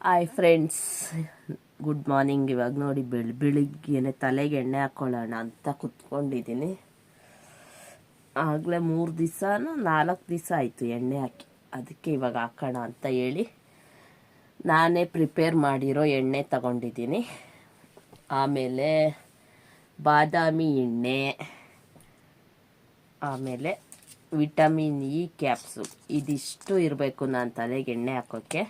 Hi friends good morning ಇವಾಗ ನೋಡಿ ಬೆಳ್ ಬೆಳಿಗ್ಗೆನೆ ತಲೆಗೆ ಎಣ್ಣೆ ಹಾಕ್ಕೊಳ್ಳೋಣ ಅಂತ ಕುತ್ಕೊಂಡಿದ್ದೀನಿ. ಆಗಲೇ ಮೂರು ದಿವಸನೂ, ನಾಲ್ಕು ದಿವಸ ಆಯಿತು ಎಣ್ಣೆ ಹಾಕಿ. ಅದಕ್ಕೆ ಇವಾಗ ಹಾಕೋಣ ಅಂತ ಹೇಳಿ ನಾನೇ ಪ್ರಿಪೇರ್ ಮಾಡಿರೋ ಎಣ್ಣೆ ತಗೊಂಡಿದ್ದೀನಿ. ಆಮೇಲೆ ಬಾದಾಮಿ ಎಣ್ಣೆ, ಆಮೇಲೆ ವಿಟಮಿನ್ ಇ ಕ್ಯಾಪ್ಸು. ಇದಿಷ್ಟು ಇರಬೇಕು ನಾನು ತಲೆಗೆ ಎಣ್ಣೆ ಹಾಕೋಕ್ಕೆ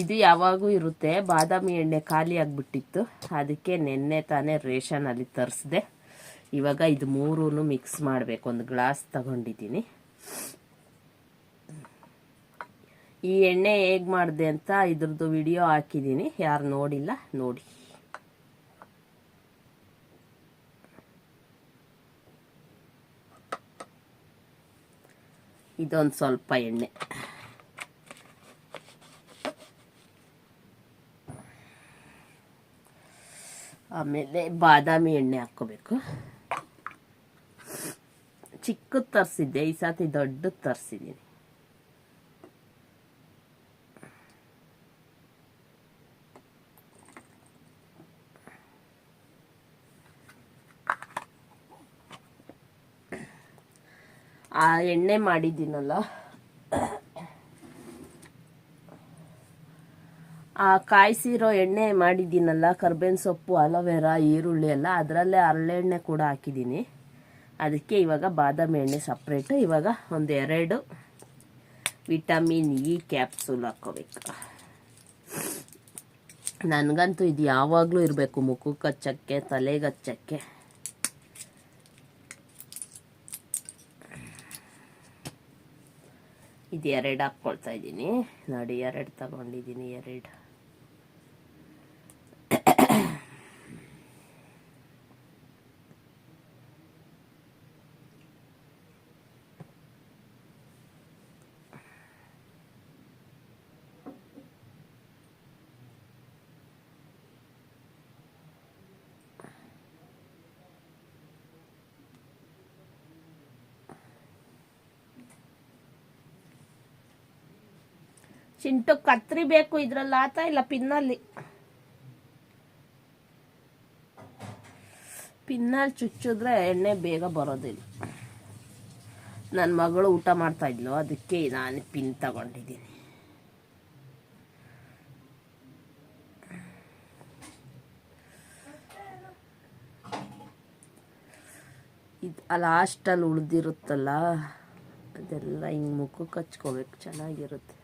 ಇದು ಯಾವಾಗೂ ಇರುತ್ತೆ. ಬಾದಾಮಿ ಎಣ್ಣೆ ಖಾಲಿ ಆಗಿಬಿಟ್ಟಿತ್ತು. ಅದಕ್ಕೆ ನೆನ್ನೆ ತಾನೇ ರೇಷನಲ್ಲಿ ತರಿಸಿದೆ. ಇವಾಗ ಇದು ಮೂರೂ ಮಿಕ್ಸ್ ಮಾಡಬೇಕು. ಒಂದು ಗ್ಲಾಸ್ ತಗೊಂಡಿದ್ದೀನಿ. ಈ ಎಣ್ಣೆ ಹೇಗೆ ಮಾಡಿದೆ ಅಂತ ಇದ್ರದ್ದು ವಿಡಿಯೋ ಹಾಕಿದ್ದೀನಿ. ಯಾರು ನೋಡಿಲ್ಲ, ನೋಡಿ. ಇದೊಂದು ಸ್ವಲ್ಪ ಎಣ್ಣೆ. ಆಮೇಲೆ ಬಾದಾಮಿ ಎಣ್ಣೆ ಹಾಕೋಬೇಕು ಚಿಕ್ಕದು ತರಿಸಿದ್ದೆ ಈ ಸಾತಿ ದೊಡ್ಡದು ತರಿಸಿದ್ದೀನಿ ಆ ಎಣ್ಣೆ ಮಾಡಿದ್ದೀನಲ್ಲ ಆ ಕಾಯಿಸಿರೋ ಎಣ್ಣೆ ಮಾಡಿದ್ದೀನಲ್ಲ, ಕರ್ಬೇವಿನ ಸೊಪ್ಪು, ಅಲೋವೆರಾ, ಈರುಳ್ಳಿ ಎಲ್ಲ ಅದರಲ್ಲೇ ಹರಳೆಣ್ಣೆ ಕೂಡ ಹಾಕಿದ್ದೀನಿ. ಅದಕ್ಕೆ ಇವಾಗ ಬಾದಾಮಿ ಎಣ್ಣೆ ಸಪ್ರೇಟು ಇವಾಗ ಒಂದು ಎರಡು ವಿಟಮಿನ್ ಇ ಕ್ಯಾಪ್ಸೂಲ್ ಹಾಕೋಬೇಕು ನನಗಂತೂ ಇದು ಯಾವಾಗಲೂ ಇರಬೇಕು ಮುಖಕ್ಕೆ ಹಚ್ಚಕ್ಕೆ ತಲೆಗೆ ಹಚ್ಚಕ್ಕೆ ಇದು ಎರಡು ಹಾಕ್ಕೊಳ್ತಾ ಇದ್ದೀನಿ. ನೋಡಿ, ಎರಡು ತಗೊಂಡಿದ್ದೀನಿ, ಎರಡು. ಚಿಂಟು ಕತ್ರಿ ಬೇಕು ಇದ್ರಲ್ಲಿ ಆತ ಇಲ್ಲ ಪಿನ್ನಲ್ಲಿ? ಪಿನ್ನಲ್ಲಿ ಚುಚ್ಚಿದ್ರೆ ಎಣ್ಣೆ ಬೇಗ ಬರೋದಿಲ್ಲ. ನನ್ನ ಮಗಳು ಊಟ ಮಾಡ್ತಾ ಇದ್ಲು, ಅದಕ್ಕೆ ನಾನು ಪಿನ್ ತಗೊಂಡಿದ್ದೀನಿ. ಇದು ಲಾಸ್ಟಲ್ಲಿ ಉಳಿದಿರುತ್ತಲ್ಲ, ಅದೆಲ್ಲ ಹಿಂಗೆ ಮುಖಕ್ಕೆ ಹಚ್ಕೋಬೇಕು, ಚೆನ್ನಾಗಿರುತ್ತೆ.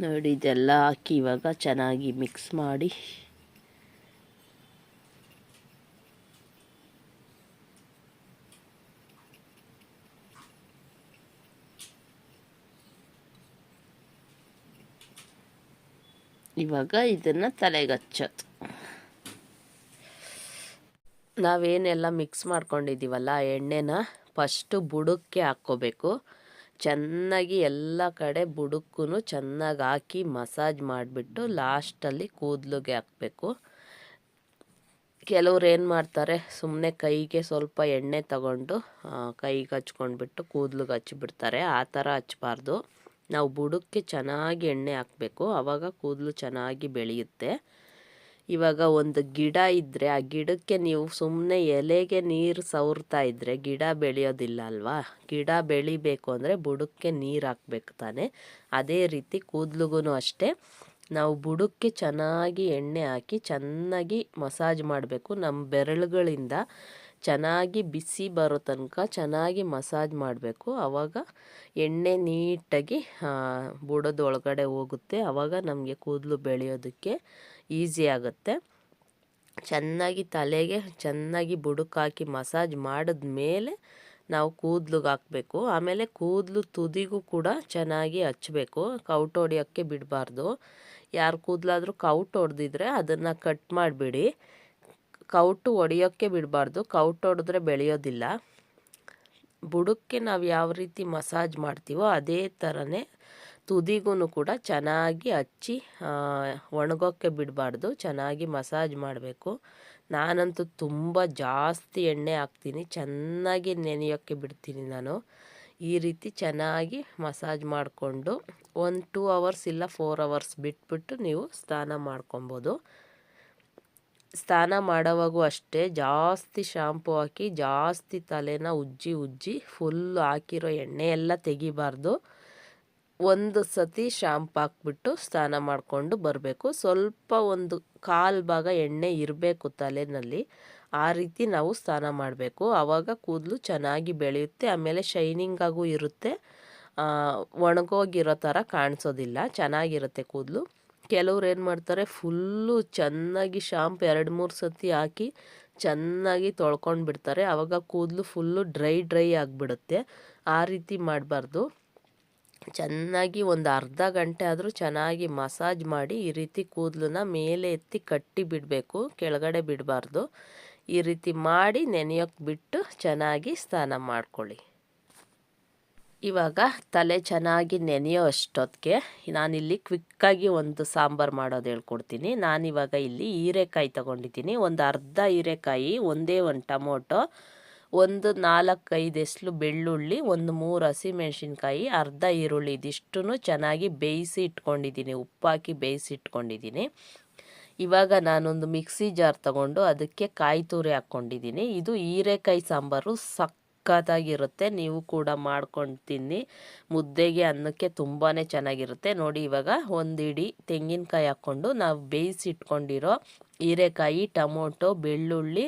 ನೋಡಿ, ಇದೆಲ್ಲ ಹಾಕಿ ಇವಾಗ ಚೆನ್ನಾಗಿ ಮಿಕ್ಸ್ ಮಾಡಿ. ಇವಾಗ ಇದನ್ನು ತಲೆಗಚ್ಚೋದು. ನಾವೇನೆಲ್ಲ ಮಿಕ್ಸ್ ಮಾಡ್ಕೊಂಡಿದ್ದೀವಲ್ಲ, ಎಣ್ಣೆನ ಫಸ್ಟು ಬುಡಕ್ಕೆ ಹಾಕ್ಕೋಬೇಕು. ಚೆನ್ನಾಗಿ ಎಲ್ಲ ಕಡೆ ಬುಡಕ್ಕೂ ಚೆನ್ನಾಗಿ ಹಾಕಿ ಮಸಾಜ್ ಮಾಡಿಬಿಟ್ಟು ಲಾಸ್ಟಲ್ಲಿ ಕೂದಲಿಗೆ ಹಾಕಬೇಕು. ಕೆಲವ್ರು ಏನು ಮಾಡ್ತಾರೆ ಸುಮ್ಮನೆ ಕೈಗೆ ಸ್ವಲ್ಪ ಎಣ್ಣೆ ತಗೊಂಡು ಕೈಗೆ ಹಚ್ಕೊಂಡ್ಬಿಟ್ಟು ಕೂದಲಿಗೆ ಹಚ್ಚಿಬಿಡ್ತಾರೆ. ಆ ಥರ ಹಚ್ಬಾರ್ದು. ನಾವು ಬುಡಕ್ಕೆ ಚೆನ್ನಾಗಿ ಎಣ್ಣೆ ಹಾಕಬೇಕು. ಆವಾಗ ಕೂದಲು ಚೆನ್ನಾಗಿ ಬೆಳೆಯುತ್ತೆ. ಇವಾಗ ಒಂದು ಗಿಡ ಇದ್ದರೆ ಆ ಗಿಡಕ್ಕೆ ನೀವು ಸುಮ್ಮನೆ ಎಲೆಗೆ ನೀರು ಸವರ್ತಾ ಇದ್ದರೆ ಗಿಡ ಬೆಳೆಯೋದಿಲ್ಲ ಅಲ್ವಾ? ಗಿಡ ಬೆಳಿಬೇಕು ಅಂದರೆ ಬುಡಕ್ಕೆ ನೀರು ಹಾಕ್ಬೇಕು ತಾನೆ. ಅದೇ ರೀತಿ ಕೂದಲುಗೂ ಅಷ್ಟೇ. ನಾವು ಬುಡಕ್ಕೆ ಚೆನ್ನಾಗಿ ಎಣ್ಣೆ ಹಾಕಿ ಚೆನ್ನಾಗಿ ಮಸಾಜ್ ಮಾಡಬೇಕು. ನಮ್ಮ ಬೆರಳುಗಳಿಂದ ಚೆನ್ನಾಗಿ ಬಿಸಿ ಬರೋ ತನಕ ಚೆನ್ನಾಗಿ ಮಸಾಜ್ ಮಾಡಬೇಕು. ಆವಾಗ ಎಣ್ಣೆ ನೀಟಾಗಿ ಬುಡದ ಒಳಗಡೆ ಹೋಗುತ್ತೆ. ಆವಾಗ ನಮಗೆ ಕೂದಲು ಬೆಳೆಯೋದಕ್ಕೆ ಈಸಿ ಆಗುತ್ತೆ. ಚೆನ್ನಾಗಿ ತಲೆಗೆ ಚೆನ್ನಾಗಿ ಬುಡುಕಾಕಿ ಮಸಾಜ್ ಮಾಡಿದ ಮೇಲೆ ನಾವು ಕೂದ್ಲಿಗೆ ಹಾಕಬೇಕು. ಆಮೇಲೆ ಕೂದಲು ತುದಿಗೂ ಕೂಡ ಚೆನ್ನಾಗಿ ಹಚ್ಚಬೇಕು ಕೌಟ್ ಹೊಡಿಯೋಕ್ಕೆ ಬಿಡಬಾರ್ದು. ಯಾರು ಕೂದಲಾದರೂ ಕೌಟ್ ಹೊಡೆದಿದ್ರೆ ಅದನ್ನು ಕಟ್ ಮಾಡಿಬಿಡಿ. ಕೌಟು ಹೊಡಿಯೋಕ್ಕೆ ಬಿಡಬಾರ್ದು. ಕೌಟ್ ಹೊಡೆದ್ರೆ ಬೆಳೆಯೋದಿಲ್ಲ. ಬುಡಕ್ಕೆ ನಾವು ಯಾವ ರೀತಿ ಮಸಾಜ್ ಮಾಡ್ತೀವೋ ಅದೇ ಥರನೇ ತುದಿಗೂ ಕೂಡ ಚೆನ್ನಾಗಿ ಹಚ್ಚಿ ಒಣಗೋಕ್ಕೆ ಬಿಡಬಾರ್ದು. ಚೆನ್ನಾಗಿ ಮಸಾಜ್ ಮಾಡಬೇಕು. ನಾನಂತೂ ತುಂಬ ಜಾಸ್ತಿ ಎಣ್ಣೆ ಹಾಕ್ತೀನಿ. ಚೆನ್ನಾಗಿ ನೆನೆಯೋಕ್ಕೆ ಬಿಡ್ತೀನಿ ನಾನು. ಈ ರೀತಿ ಚೆನ್ನಾಗಿ ಮಸಾಜ್ ಮಾಡಿಕೊಂಡು ಒಂದು ಟೂ ಅವರ್ಸ್ ಇಲ್ಲ ಫೋರ್ ಅವರ್ಸ್ ಬಿಟ್ಬಿಟ್ಟು ನೀವು ಸ್ನಾನ ಮಾಡ್ಕೊಬೋದು. ಸ್ನಾನ ಮಾಡೋವಾಗೂ ಅಷ್ಟೇ, ಜಾಸ್ತಿ ಶಾಂಪು ಹಾಕಿ ಜಾಸ್ತಿ ತಲೆನ ಉಜ್ಜಿ ಉಜ್ಜಿ ಫುಲ್ ಹಾಕಿರೋ ಎಣ್ಣೆ ಎಲ್ಲ ತೆಗಿಬಾರ್ದು. ಒಂದು ಸತಿ ಶಾಂಪ್ ಹಾಕ್ಬಿಟ್ಟು ಸ್ನಾನ ಮಾಡಿಕೊಂಡು ಬರಬೇಕು. ಸ್ವಲ್ಪ ಒಂದು ಕಾಲು ಭಾಗ ಎಣ್ಣೆ ಇರಬೇಕು ತಲೆಯಲ್ಲಿ ಆ ರೀತಿ ನಾವು ಸ್ನಾನ ಮಾಡಬೇಕು. ಆವಾಗ ಕೂದಲು ಚೆನ್ನಾಗಿ ಬೆಳೆಯುತ್ತೆ, ಆಮೇಲೆ ಶೈನಿಂಗಾಗೂ ಇರುತ್ತೆ. ಒಣಗೋಗಿರೋ ಥರ ಕಾಣಿಸೋದಿಲ್ಲ, ಚೆನ್ನಾಗಿರುತ್ತೆ ಕೂದಲು. ಕೆಲವ್ರು ಏನು ಮಾಡ್ತಾರೆ, ಫುಲ್ಲು ಚೆನ್ನಾಗಿ ಶಾಂಪ್ ಎರಡು ಮೂರು ಸತಿ ಹಾಕಿ ಚೆನ್ನಾಗಿ ತೊಳ್ಕೊಂಡು ಬಿಡ್ತಾರೆ ಆವಾಗ ಕೂದಲು ಫುಲ್ಲು ಡ್ರೈ ಡ್ರೈ ಆಗಿಬಿಡುತ್ತೆ. ಆ ರೀತಿ ಮಾಡಬಾರ್ದು. ಚೆನ್ನಾಗಿ ಒಂದು ಅರ್ಧ ಗಂಟೆ ಆದರೂ ಚೆನ್ನಾಗಿ ಮಸಾಜ್ ಮಾಡಿ ಈ ರೀತಿ ಕೂದಲನ್ನ ಮೇಲೆ ಎತ್ತಿ ಕಟ್ಟಿ ಬಿಡಬೇಕು, ಕೆಳಗಡೆ ಬಿಡಬಾರ್ದು. ಈ ರೀತಿ ಮಾಡಿ ನೆನೆಯೋಕ್ಕೆ ಬಿಟ್ಟು ಚೆನ್ನಾಗಿ ಸ್ನಾನ ಮಾಡ್ಕೊಳ್ಳಿ. ಇವಾಗ ತಲೆ ಚೆನ್ನಾಗಿ ನೆನೆಯೋ ಅಷ್ಟೊತ್ತಿಗೆ ನಾನಿಲ್ಲಿ ಕ್ವಿಕ್ಕಾಗಿ ಒಂದು ಸಾಂಬಾರು ಮಾಡೋದು ಹೇಳ್ಕೊಡ್ತೀನಿ. ನಾನಿವಾಗ ಇಲ್ಲಿ ಹೀರೆಕಾಯಿ ತಗೊಂಡಿದ್ದೀನಿ. ಒಂದು ಅರ್ಧ ಹೀರೆಕಾಯಿ, ಒಂದೇ ಒಂದು ಟೊಮೊಟೊ ಒಂದು ನಾಲ್ಕೈದು ಎಸ್ಲು ಬೆಳ್ಳುಳ್ಳಿ, ಒಂದು ಮೂರು ಹಸಿಮೆಣಸಿನ್ಕಾಯಿ ಅರ್ಧ ಈರುಳ್ಳಿ ಇದಿಷ್ಟು ಚೆನ್ನಾಗಿ ಬೇಯಿಸಿ ಇಟ್ಕೊಂಡಿದ್ದೀನಿ. ಉಪ್ಪಾಕಿ ಬೇಯಿಸಿ ಇಟ್ಕೊಂಡಿದ್ದೀನಿ. ಇವಾಗ ನಾನೊಂದು ಮಿಕ್ಸಿ ಜಾರ್ ತಗೊಂಡು ಅದಕ್ಕೆ ಕಾಯಿ ತುರಿ ಹಾಕ್ಕೊಂಡಿದ್ದೀನಿ. ಇದು ಹೀರೆಕಾಯಿ ಸಾಂಬಾರು, ಸಕ್ಕತ್ತಾಗಿರುತ್ತೆ. ನೀವು ಕೂಡ ಮಾಡ್ಕೊಂಡು ತಿನ್ನಿ ಮುದ್ದೆಗೆ ಅನ್ನಕ್ಕೆ ತುಂಬಾ ಚೆನ್ನಾಗಿರುತ್ತೆ. ನೋಡಿ, ಇವಾಗ ಒಂದು ಇಡೀ ತೆಂಗಿನಕಾಯಿ ಹಾಕ್ಕೊಂಡು ನಾವು ಬೇಯಿಸಿ ಇಟ್ಕೊಂಡಿರೋ ಹೀರೆಕಾಯಿ, ಟೊಮೊಟೊ, ಬೆಳ್ಳುಳ್ಳಿ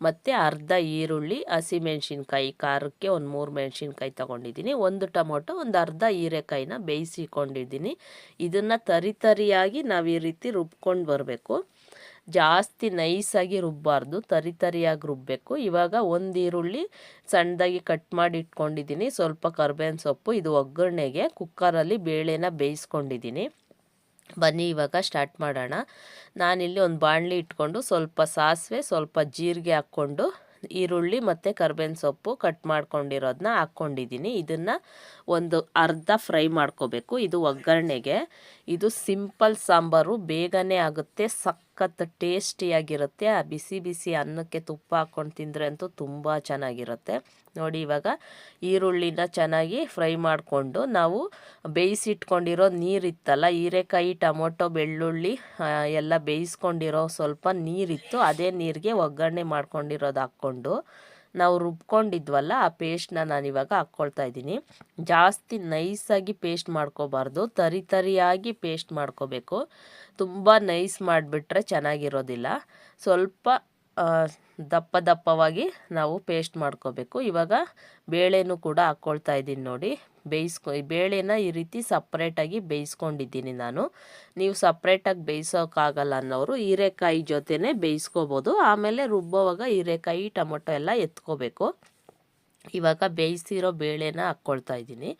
ಮತ್ತು ಅರ್ಧ ಈರುಳ್ಳಿ ಹಸಿಮೆಣ್ಸಿನ್ಕಾಯಿ ಖಾರಕ್ಕೆ ಒಂದು ಮೂರು ಮೆಣಸಿನ್ಕಾಯಿ ತೊಗೊಂಡಿದ್ದೀನಿ. ಒಂದು ಟೊಮೊಟೊ, ಒಂದು ಅರ್ಧ ಹೀರೆಕಾಯಿನ ಬೇಯಿಸಿಕೊಂಡಿದ್ದೀನಿ. ಇದನ್ನು ತರಿ ತರಿಯಾಗಿ ನಾವು ಈ ರೀತಿ ರುಬ್ಕೊಂಡು ಬರಬೇಕು. ಜಾಸ್ತಿ ನೈಸಾಗಿ ರುಬ್ಬಾರ್ದು, ತರಿ ತರಿಯಾಗಿ ರುಬ್ಬಬೇಕು ಇವಾಗ ಒಂದು ಈರುಳ್ಳಿ ಸಣ್ಣದಾಗಿ ಕಟ್ ಮಾಡಿ ಇಟ್ಕೊಂಡಿದ್ದೀನಿ. ಸ್ವಲ್ಪ ಕರ್ಬೇವಿನ ಸೊಪ್ಪು, ಇದು ಒಗ್ಗರಣೆಗೆ ಕುಕ್ಕರಲ್ಲಿ ಬೇಳೆನ ಬೇಯಿಸ್ಕೊಂಡಿದ್ದೀನಿ. ಬನ್ನಿ, ಇವಾಗ ಸ್ಟಾರ್ಟ್ ಮಾಡೋಣ. ನಾನಿಲ್ಲಿ ಒಂದು ಬಾಣಲಿ ಇಟ್ಕೊಂಡು ಸ್ವಲ್ಪ ಸಾಸಿವೆ, ಸ್ವಲ್ಪ ಜೀರಿಗೆ ಹಾಕ್ಕೊಂಡು ಈರುಳ್ಳಿ ಮತ್ತು ಕರ್ಬೇವಿನ ಸೊಪ್ಪು ಕಟ್ ಮಾಡ್ಕೊಂಡಿರೋದನ್ನ ಹಾಕ್ಕೊಂಡಿದ್ದೀನಿ ಇದನ್ನು ಒಂದು ಅರ್ಧ ಫ್ರೈ ಮಾಡ್ಕೋಬೇಕು. ಇದು ಒಗ್ಗರಣೆಗೆ. ಇದು ಸಿಂಪಲ್ ಸಾಂಬಾರು. ಬೇಗನೆ ಆಗುತ್ತೆ ಸಖತ್ ಟೇಸ್ಟಿಯಾಗಿರುತ್ತೆ. ಆ ಬಿಸಿ ಬಿಸಿ ಅನ್ನಕ್ಕೆ ತುಪ್ಪ ಹಾಕ್ಕೊಂಡು ತಿಂದರೆ ಅಂತೂ ತುಂಬ ಚೆನ್ನಾಗಿರುತ್ತೆ. ನೋಡಿ ಇವಾಗ ಈರುಳ್ಳಿನ ಚೆನ್ನಾಗಿ ಫ್ರೈ ಮಾಡಿಕೊಂಡು ನಾವು ಬೇಯಿಸಿಟ್ಕೊಂಡಿರೋ ನೀರಿತ್ತಲ್ಲ, ಹೀರೆಕಾಯಿ, ಟೊಮೊಟೊ, ಬೆಳ್ಳುಳ್ಳಿ ಎಲ್ಲ ಬೇಯಿಸ್ಕೊಂಡಿರೋ ಸ್ವಲ್ಪ ನೀರಿತ್ತು. ಅದೇ ನೀರಿಗೆ ಒಗ್ಗರಣೆ ಮಾಡ್ಕೊಂಡಿರೋದು ಹಾಕ್ಕೊಂಡು ನಾವು ರುಬ್ಕೊಂಡಿದ್ವಲ್ಲ, ಆ ಪೇಸ್ಟ್ನ ನಾನಿವಾಗ ಹಾಕ್ಕೊಳ್ತಾ ಇದ್ದೀನಿ. ಜಾಸ್ತಿ ನೈಸಾಗಿ ಪೇಸ್ಟ್ ಮಾಡ್ಕೋಬಾರ್ದು, ತರಿ ತರಿಯಾಗಿ ಪೇಸ್ಟ್ ಮಾಡ್ಕೋಬೇಕು. ತುಂಬ ನೈಸ್ ಮಾಡಿಬಿಟ್ರೆ ಚೆನ್ನಾಗಿರೋದಿಲ್ಲ. ಸ್ವಲ್ಪ ದಪ್ಪ ದಪ್ಪವಾಗಿ ನಾವು ಪೇಸ್ಟ್ ಮಾಡ್ಕೋಬೇಕು. ಇವಾಗ ಬೇಳೆನೂ ಕೂಡ ಹಾಕ್ಕೊಳ್ತಾ ಇದ್ದೀನಿ ನೋಡಿ. ಬೇಯಿಸ್ಕೊ ಬೇಳೆನ ಈ ರೀತಿ ಸಪ್ರೇಟಾಗಿ ಬೇಯಿಸ್ಕೊಂಡಿದ್ದೀನಿ ನಾನು. ನೀವು ಸಪ್ರೇಟಾಗಿ ಬೇಯಿಸೋಕ್ಕಾಗಲ್ಲ ಅನ್ನೋರು ಹೀರೆಕಾಯಿ ಜೊತೆನೇ ಬೇಯಿಸ್ಕೋಬೋದು. ಆಮೇಲೆ ರುಬ್ಬೋವಾಗ ಹೀರೆಕಾಯಿ, ಟೊಮೊಟೊ ಎಲ್ಲ ಎತ್ಕೋಬೇಕು. ಇವಾಗ ಬೇಯಿಸಿರೋ ಬೇಳೆನ ಹಾಕ್ಕೊಳ್ತಾ ಇದ್ದೀನಿ.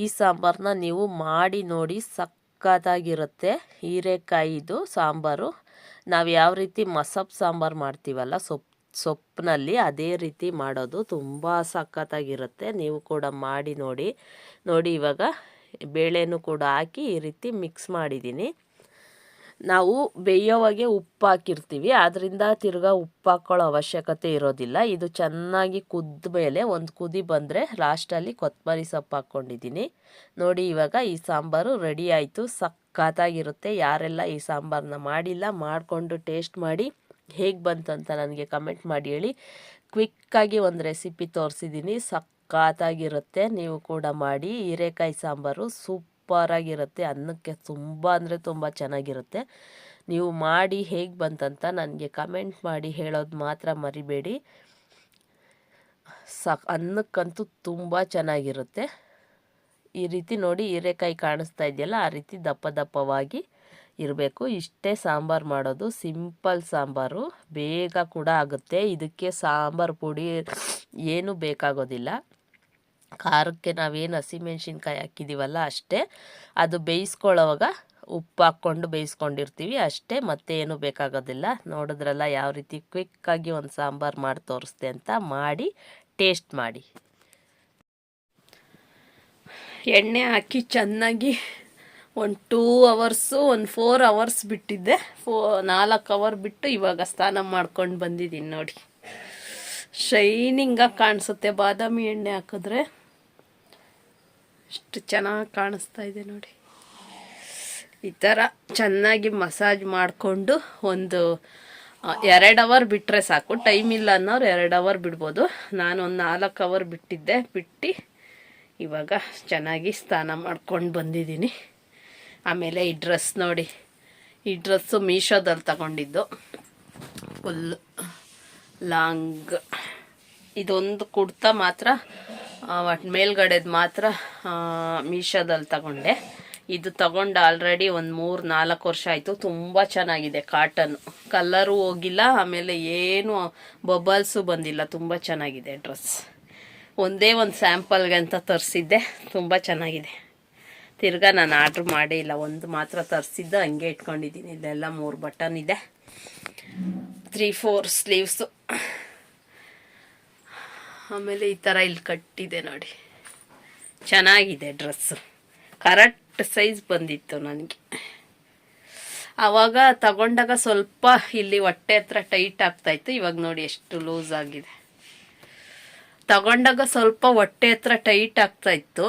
ಈ ಸಾಂಬಾರನ್ನ ನೀವು ಮಾಡಿ ನೋಡಿ ಸಕ್ಕತ್ತಾಗಿರುತ್ತೆ ಹೀರೆಕಾಯಿದು ಸಾಂಬಾರು. ನಾವು ಯಾವ ರೀತಿ ಮಸಪ್ ಸಾಂಬಾರು ಮಾಡ್ತೀವಲ್ಲ, ಸೊಪ್ಪು ಸೊಪ್ಪಿನಲ್ಲಿ ಅದೇ ರೀತಿ ಮಾಡೋದು ತುಂಬ ಸಖತ್ತಾಗಿರುತ್ತೆ. ನೀವು ಕೂಡ ಮಾಡಿ ನೋಡಿ ನೋಡಿ ಇವಾಗ ಬೇಳೆನೂ ಕೂಡ ಹಾಕಿ ಈ ರೀತಿ ಮಿಕ್ಸ್ ಮಾಡಿದ್ದೀನಿ. ನಾವು ಬೇಯೋವಾಗೆ ಉಪ್ಪು ಹಾಕಿರ್ತೀವಿ ಆದ್ದರಿಂದ ತಿರ್ಗಾ ಉಪ್ಪು ಹಾಕ್ಕೊಳ್ಳೋ ಅವಶ್ಯಕತೆ ಇರೋದಿಲ್ಲ. ಇದು ಚೆನ್ನಾಗಿ ಕುದ್ದ ಮೇಲೆ ಒಂದು ಕುದಿ ಬಂದರೆ ಲಾಸ್ಟಲ್ಲಿ ಕೊತ್ತಂಬರಿ ಸೊಪ್ಪು ಹಾಕ್ಕೊಂಡಿದ್ದೀನಿ. ನೋಡಿ ಇವಾಗ ಈ ಸಾಂಬಾರು ರೆಡಿ ಆಯಿತು, ಸಖತ್ತಾಗಿರುತ್ತೆ. ಯಾರೆಲ್ಲ ಈ ಸಾಂಬಾರನ್ನ ಮಾಡಿಲ್ಲ, ಮಾಡಿಕೊಂಡು ಟೇಸ್ಟ್ ಮಾಡಿ ಹೇಗೆ ಬಂತು ಅಂತ ನನಗೆ ಕಮೆಂಟ್ ಮಾಡಿ ಹೇಳಿ. ಕ್ವಿಕ್ಕಾಗಿ ಒಂದು ರೆಸಿಪಿ ತೋರಿಸಿದ್ದೀನಿ ಸಖತ್ತಾಗಿರುತ್ತೆ. ನೀವು ಕೂಡ ಮಾಡಿ. ಹೀರೆಕಾಯಿ ಸಾಂಬಾರು ಸೂಪ್ ಸೂಪರಾಗಿರುತ್ತೆ ಅನ್ನಕ್ಕೆ ತುಂಬ ಅಂದರೆ ತುಂಬ ಚೆನ್ನಾಗಿರುತ್ತೆ. ನೀವು ಮಾಡಿ ಹೇಗೆ ಬಂತಂತ ನನಗೆ ಕಮೆಂಟ್ ಮಾಡಿ ಹೇಳೋದು ಮಾತ್ರ ಮರಿಬೇಡಿ. ಸಕ್ ಅನ್ನಕ್ಕಂತೂ ತುಂಬ ಚೆನ್ನಾಗಿರುತ್ತೆ. ಈ ರೀತಿ ನೋಡಿ ಹೀರೆಕಾಯಿ ಕಾಣಿಸ್ತಾ ಇದೆಯಲ್ಲ, ಆ ರೀತಿ ದಪ್ಪ ದಪ್ಪವಾಗಿ ಇರಬೇಕು. ಇಷ್ಟೇ ಸಾಂಬಾರು ಮಾಡೋದು, ಸಿಂಪಲ್ ಸಾಂಬಾರು. ಬೇಗ ಕೂಡ ಆಗುತ್ತೆ. ಇದಕ್ಕೆ ಸಾಂಬಾರು ಪುಡಿ ಏನೂ ಬೇಕಾಗೋದಿಲ್ಲ. ಖಾರಕ್ಕೆ ನಾವೇನು ಹಸಿಮೆಣ್ಸಿನ್ಕಾಯಿ ಹಾಕಿದ್ದೀವಲ್ಲ ಅಷ್ಟೇ. ಅದು ಬೇಯಿಸ್ಕೊಳ್ಳೋವಾಗ ಉಪ್ಪು ಹಾಕ್ಕೊಂಡು ಬೇಯಿಸ್ಕೊಂಡಿರ್ತೀವಿ ಅಷ್ಟೇ, ಮತ್ತೆ ಏನು ಬೇಕಾಗೋದಿಲ್ಲ. ನೋಡಿದ್ರಲ್ಲ ಯಾವ ರೀತಿ ಕ್ವಿಕ್ಕಾಗಿ ಒಂದು ಸಾಂಬಾರು ಮಾಡಿ ತೋರಿಸ್ದೆ ಅಂತ ಮಾಡಿ, ಟೇಸ್ಟ್ ಮಾಡಿ. ಎಣ್ಣೆ ಹಾಕಿ ಚೆನ್ನಾಗಿ ಒಂದು ಟೂ ಅವರ್ಸು ಒಂದು ಫೋರ್ ಅವರ್ಸ್ ಬಿಟ್ಟಿದ್ದೆ. ಫೋ ನಾಲ್ಕು ಅವರ್ ಬಿಟ್ಟು ಇವಾಗ ಸ್ನಾನ ಮಾಡ್ಕೊಂಡು ಬಂದಿದ್ದೀನಿ ನೋಡಿ. ಶೈನಿಂಗಾಗಿ ಕಾಣಿಸುತ್ತೆ ಬಾದಾಮಿ ಎಣ್ಣೆ ಹಾಕಿದ್ರೆ. ಎಷ್ಟು ಚೆನ್ನಾಗಿ ಕಾಣಿಸ್ತಾ ಇದೆ ನೋಡಿ. ಈ ಥರ ಚೆನ್ನಾಗಿ ಮಸಾಜ್ ಮಾಡಿಕೊಂಡು ಒಂದು ಎರಡು ಅವರ್ ಬಿಟ್ಟರೆ ಸಾಕು. ಟೈಮ್ ಇಲ್ಲ ಅನ್ನೋರು ಎರಡು ಅವರ್ ಬಿಡ್ಬೋದು. ನಾನು ಒಂದು ನಾಲ್ಕು ಅವರ್ ಬಿಟ್ಟಿದ್ದೆ. ಬಿಟ್ಟು ಇವಾಗ ಚೆನ್ನಾಗಿ ಸ್ನಾನ ಮಾಡ್ಕೊಂಡು ಬಂದಿದ್ದೀನಿ. ಆಮೇಲೆ ಈ ಡ್ರೆಸ್ ನೋಡಿ. ಈ ಡ್ರೆಸ್ಸು ಮೀಶೋದಲ್ಲಿ ತಗೊಂಡಿದ್ದು. Full long. ಇದೊಂದು ಕುಡ್ತಾ ಮಾತ್ರ ಒಟ್ಟು ಮೇಲ್ಗಡೆದು ಮಾತ್ರ ಮೀಶೋದಲ್ಲಿ ತಗೊಂಡೆ. ಇದು ತಗೊಂಡು ಆಲ್ರೆಡಿ ಒಂದು ಮೂರು, ನಾಲ್ಕು ವರ್ಷ ಆಯಿತು. ತುಂಬ ಚೆನ್ನಾಗಿದೆ ಕಾಟನ್ನು ಕಲ್ಲರು ಹೋಗಿಲ್ಲ, ಆಮೇಲೆ ಏನು ಬಬಲ್ಸು ಬಂದಿಲ್ಲ. ತುಂಬ ಚೆನ್ನಾಗಿದೆ ಡ್ರೆಸ್. ಒಂದೇ ಒಂದು ಸ್ಯಾಂಪಲ್ಗೆ ಅಂತ ತರಿಸಿದ್ದೆ. ತುಂಬ ಚೆನ್ನಾಗಿದೆ. ತಿರ್ಗಾ ನಾನು ಆರ್ಡ್ರ್ ಮಾಡೇ ಇಲ್ಲ. ಒಂದು ಮಾತ್ರ ತರಿಸಿದ್ದು ಹಂಗೆ ಇಟ್ಕೊಂಡಿದ್ದೀನಿ. ಇದೆಲ್ಲ ಮೂರು ಬಟನ್ ಇದೆ. ತ್ರೀ ಫೋರ್ ಸ್ಲೀವ್ಸು ಆಮೇಲೆ ಈ ಥರ ಇಲ್ಲಿ ಕಟ್ಟಿದೆ ನೋಡಿ. ಚೆನ್ನಾಗಿದೆ ಡ್ರೆಸ್ಸು. ಕರೆಕ್ಟ್ ಸೈಜ್ ಬಂದಿತ್ತು ನನಗೆ. ಆವಾಗ ತಗೊಂಡಾಗ ಸ್ವಲ್ಪ ಇಲ್ಲಿ ಹೊಟ್ಟೆ ಹತ್ರ ಟೈಟ್ ಆಗ್ತಾಯಿತ್ತು ಇವಾಗ ನೋಡಿ ಎಷ್ಟು ಲೂಸ್ ಆಗಿದೆ. ತಗೊಂಡಾಗ ಸ್ವಲ್ಪ ಹೊಟ್ಟೆ ಹತ್ರ ಟೈಟ್ ಆಗ್ತಾ ಇತ್ತು.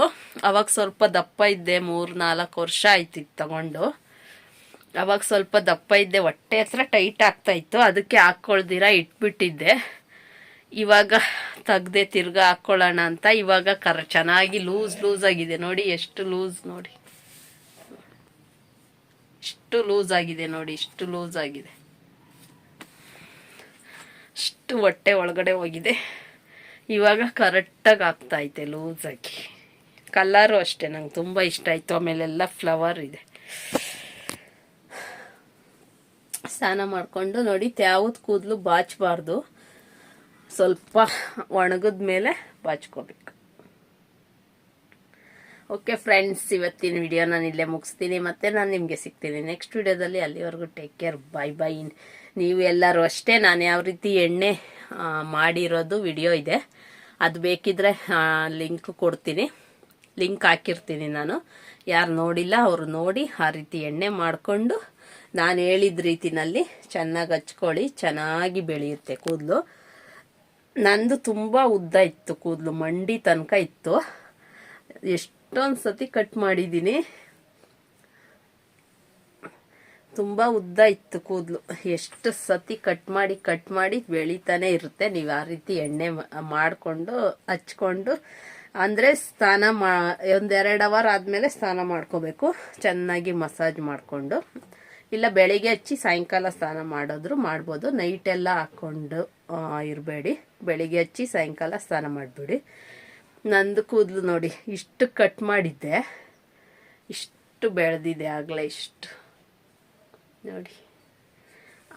ಅವಾಗ ಸ್ವಲ್ಪ ದಪ್ಪ ಇದ್ದೆ, ಮೂರು, ನಾಲ್ಕು ವರ್ಷ ಆಯ್ತಿತ್ತು ತಗೊಂಡು. ಅವಾಗ ಸ್ವಲ್ಪ ದಪ್ಪ ಇದ್ದೆ, ಹೊಟ್ಟೆ ಹತ್ರ ಟೈಟ್ ಆಗ್ತಾ ಇತ್ತು. ಅದಕ್ಕೆ ಹಾಕ್ಕೊಳ್ದಿರ ಇಟ್ಬಿಟ್ಟಿದ್ದೆ. ಇವಾಗ ತೆಗ್ದೆ ತಿರ್ಗಾ ಹಾಕ್ಕೊಳ್ಳೋಣ ಅಂತ ಇವಾಗ ಕರ, ಚೆನ್ನಾಗಿ ಲೂಸ್ ಲೂಸ್ ಆಗಿದೆ ನೋಡಿ, ಎಷ್ಟು ಲೂಸ್ ನೋಡಿ. ಇಷ್ಟು ಲೂಸ್ ಆಗಿದೆ ನೋಡಿ, ಇಷ್ಟು ಲೂಸ್ ಆಗಿದೆ. ಅಷ್ಟು ಹೊಟ್ಟೆ ಒಳಗಡೆ ಹೋಗಿದೆ. ಇವಾಗ ಕರೆಕ್ಟಾಗಿ ಆಗ್ತಾಯಿದೆ ಲೂಸಾಗಿ ಕಲರು ಅಷ್ಟೇ, ನಂಗೆ ತುಂಬ ಇಷ್ಟ ಆಯಿತು. ಆಮೇಲೆಲ್ಲ ಫ್ಲವರ್ ಇದೆ. ಸ್ನಾನ ಮಾಡಿಕೊಂಡು ನೋಡಿ, ತ್ಯಾವದ ಕೂದಲು ಬಾಚಬಾರ್ದು. ಸ್ವಲ್ಪ ಒಣಗಿದ ಮೇಲೆ ಬಾಚ್ಕೋಬೇಕು. ಓಕೆ ಫ್ರೆಂಡ್ಸ್ ಇವತ್ತಿನ ವಿಡಿಯೋ ನಾನು ಇಲ್ಲೇ ಮುಗಿಸ್ತೀನಿ. ಮತ್ತೆ ನಾನು ನಿಮಗೆ ಸಿಗ್ತೀನಿ ನೆಕ್ಸ್ಟ್ ವಿಡಿಯೋದಲ್ಲಿ ಅಲ್ಲಿವರೆಗೂ ಟೇಕ್ ಕೇರ್ ಬೈ ಬೈ ನೀವು ಎಲ್ಲರೂ ಅಷ್ಟೇ, ನಾನು ಯಾವ ರೀತಿ ಎಣ್ಣೆ ಮಾಡಿರೋದು ವಿಡಿಯೋ ಇದೆ. ಅದು ಬೇಕಿದ್ರೆ ಲಿಂಕ್ ಕೊಡ್ತೀನಿ. ಲಿಂಕ್ ಹಾಕಿರ್ತೀನಿ ನಾನು. ಯಾರು ನೋಡಿಲ್ಲ, ಅವರು ನೋಡಿ ಆ ರೀತಿ ಎಣ್ಣೆ ಮಾಡಿಕೊಂಡು ನಾನು ಹೇಳಿದ ರೀತಿನಲ್ಲಿ ಚೆನ್ನಾಗಿ ಹಚ್ಕೊಳ್ಳಿ, ಚೆನ್ನಾಗಿ ಬೆಳೆಯುತ್ತೆ ಕೂದಲು. ನಂದು ತುಂಬ ಉದ್ದ ಇತ್ತು ಕೂದಲು, ಮಂಡಿ ತನಕ ಇತ್ತು. ಎಷ್ಟೊಂದು ಸತಿ ಕಟ್ ಮಾಡಿದ್ದೀನಿ. ತುಂಬ ಉದ್ದ ಇತ್ತು ಕೂದಲು. ಎಷ್ಟು ಸತಿ ಕಟ್ ಮಾಡಿ ಕಟ್ ಮಾಡಿ ಬೆಳಿತಾನೆ ಇರುತ್ತೆ. ನೀವು ಆ ರೀತಿ ಎಣ್ಣೆ ಮಾಡಿಕೊಂಡು, ಹಚ್ಕೊಂಡು, ಅಂದರೆ ಸ್ನಾನ ಮಾ, ಒಂದೆರಡು ಅವರ್ ಆದಮೇಲೆ ಸ್ನಾನ ಮಾಡ್ಕೋಬೇಕು. ಚೆನ್ನಾಗಿ ಮಸಾಜ್ ಮಾಡಿಕೊಂಡು. ಇಲ್ಲ ಬೆಳಿಗ್ಗೆ ಹಚ್ಚಿ ಸಾಯಂಕಾಲ ಸ್ನಾನ ಮಾಡಿದ್ರು ಮಾಡ್ಬೋದು. ನೈಟೆಲ್ಲ ಹಾಕ್ಕೊಂಡು ಇರಬೇಡಿ. ಬೆಳಿಗ್ಗೆ ಹಚ್ಚಿ ಸಾಯಂಕಾಲ ಸ್ನಾನ ಮಾಡಿಬಿಡಿ. ನಂದು ಕೂದಲು ನೋಡಿ, ಇಷ್ಟು ಕಟ್ ಮಾಡಿದ್ದೆ. ಇಷ್ಟು ಬೆಳೆದಿದೆ ಆಗಲೇ ಇಷ್ಟು. ನೋಡಿ.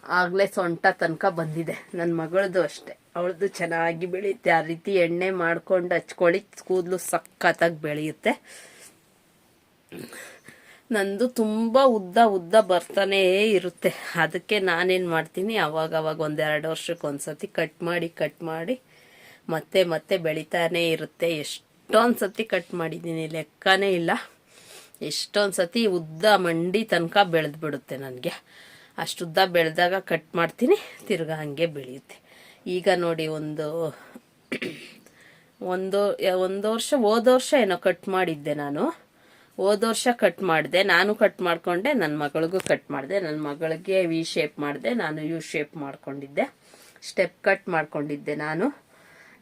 ಆಗಲೇ ಸೊಂಟ ತನಕ ಬಂದಿದೆ. ನನ್ನ ಮಗಳದು ಅಷ್ಟೆ. ಅವಳದು ಚೆನ್ನಾಗಿ ಬೆಳೆಯುತ್ತೆ ಆ ರೀತಿ ಎಣ್ಣೆ ಮಾಡ್ಕೊಂಡು ಹಚ್ಕೊಳ್ಳಿ. ಕೂದಲು ಸಖತ್ತಾಗಿ ಬೆಳೆಯುತ್ತೆ. ನಂದು ತುಂಬ ಉದ್ದ ಉದ್ದ ಬರ್ತಾನೇ ಇರುತ್ತೆ. ಅದಕ್ಕೆ ನಾನೇನು ಮಾಡ್ತೀನಿ? ಅವಾಗ ಅವಾಗ ಒಂದೆರಡು ವರ್ಷಕ್ಕೆ ಒಂದ್ಸತಿ ಕಟ್ ಮಾಡಿ ಕಟ್ ಮಾಡಿ ಮತ್ತೆ ಮತ್ತೆ ಬೆಳಿತಾನೆ ಇರುತ್ತೆ. ಎಷ್ಟೊಂದು ಸತಿ ಕಟ್ ಮಾಡಿದ್ದೀನಿ ಲೆಕ್ಕನೇ ಇಲ್ಲ. ಎಷ್ಟೊಂದು ಸತಿ ಉದ್ದ ಮಂಡಿ ತನಕ ಬೆಳೆದು ಬಿಡುತ್ತೆ ನನಗೆ. ಅಷ್ಟುದ್ದ ಬೆಳೆದಾಗ ಕಟ್ ಮಾಡ್ತೀನಿ, ತಿರ್ಗಾ ಹಂಗೆ ಬೆಳೆಯುತ್ತೆ. ಈಗ ನೋಡಿ ಒಂದು ಒಂದು ಒಂದು ವರ್ಷ, ಹೋದ ವರ್ಷ ಏನೋ ಕಟ್ ಮಾಡಿದ್ದೆ ನಾನು. ಹೋದ ವರ್ಷ ಕಟ್ ಮಾಡಿದೆ, ನಾನು ಕಟ್ ಮಾಡಿಕೊಂಡೆ ನನ್ನ ಮಗಳಿಗೂ ಕಟ್ ಮಾಡಿದೆ ನನ್ನ ಮಗಳಿಗೆ ವಿ ಶೇಪ್ ಮಾಡಿದೆ, ನಾನು ಯು ಶೇಪ್ ಮಾಡ್ಕೊಂಡಿದ್ದೆ. ಸ್ಟೆಪ್ ಕಟ್ ಮಾಡ್ಕೊಂಡಿದ್ದೆ ನಾನು.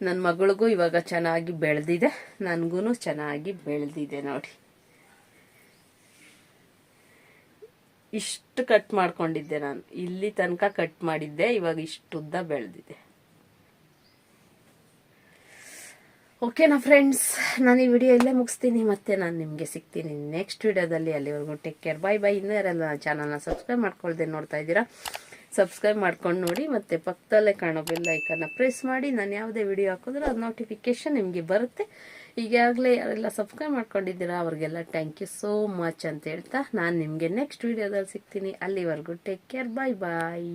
ನನ್ನ ಮಗಳಿಗೂ ಇವಾಗ ಚೆನ್ನಾಗಿ ಬೆಳೆದಿದೆ ನನಗೂ ಚೆನ್ನಾಗಿ ಬೆಳೆದಿದೆ ನೋಡಿ. ಇಷ್ಟು ಕಟ್ ಮಾಡ್ಕೊಂಡಿದ್ದೆ ನಾನು. ಇಲ್ಲಿ ತನಕ ಕಟ್ ಮಾಡಿದ್ದೆ, ಇವಾಗ ಇಷ್ಟು ಉದ್ದ ಬೆಳೆದಿದೆ ಓಕೆನಾ ಫ್ರೆಂಡ್ಸ್ ನಾನು ಈ ವಿಡಿಯೋ ಇಲ್ಲೇ ಮುಗಿಸ್ತೀನಿ. ಮತ್ತೆ ನಾನು ನಿಮಗೆ ಸಿಗ್ತೀನಿ ನೆಕ್ಸ್ಟ್ ವಿಡಿಯೋದಲ್ಲಿ ಅಲ್ಲಿವರೆಗೂ ಟೇಕ್ ಕೇರ್ ಬೈ ಬೈ ಇನ್ನೂ ಯಾರೆಲ್ಲ ಚಾನಲ್ನ ಸಬ್ಸ್ಕ್ರೈಬ್ ಮಾಡ್ಕೊಳ್ದೆ ನೋಡ್ತಾ ಇದ್ದೀರಾ ಸಬ್ಸ್ಕ್ರೈಬ್ ಮಾಡ್ಕೊಂಡು ನೋಡಿ. ಮತ್ತು ಪಕ್ಕದಲ್ಲೇ ಕಾಣೋ ಬೆಲ್ ಐಕನ್ನ ಪ್ರೆಸ್ ಮಾಡಿ. ನಾನು ಯಾವುದೇ ವಿಡಿಯೋ ಹಾಕಿದ್ರೆ ಅದು ನೋಟಿಫಿಕೇಶನ್ ನಿಮಗೆ ಬರುತ್ತೆ. ಈಗಾಗಲೇ ಯಾರೆಲ್ಲ ಸಬ್ಸ್ಕ್ರೈಬ್ ಮಾಡ್ಕೊಂಡಿದ್ದೀರಾ, ಅವ್ರಿಗೆಲ್ಲ ಥ್ಯಾಂಕ್ ಯು ಸೋ ಮಚ್ ಅಂತ ಹೇಳ್ತಾ ನಾನು ನಿಮಗೆ ನೆಕ್ಸ್ಟ್ ವೀಡಿಯೋದಲ್ಲಿ ಸಿಗ್ತೀನಿ. ಅಲ್ಲಿವರೆಗೂ ಟೇಕ್ ಕೇರ್ ಬಾಯ್ ಬಾಯ್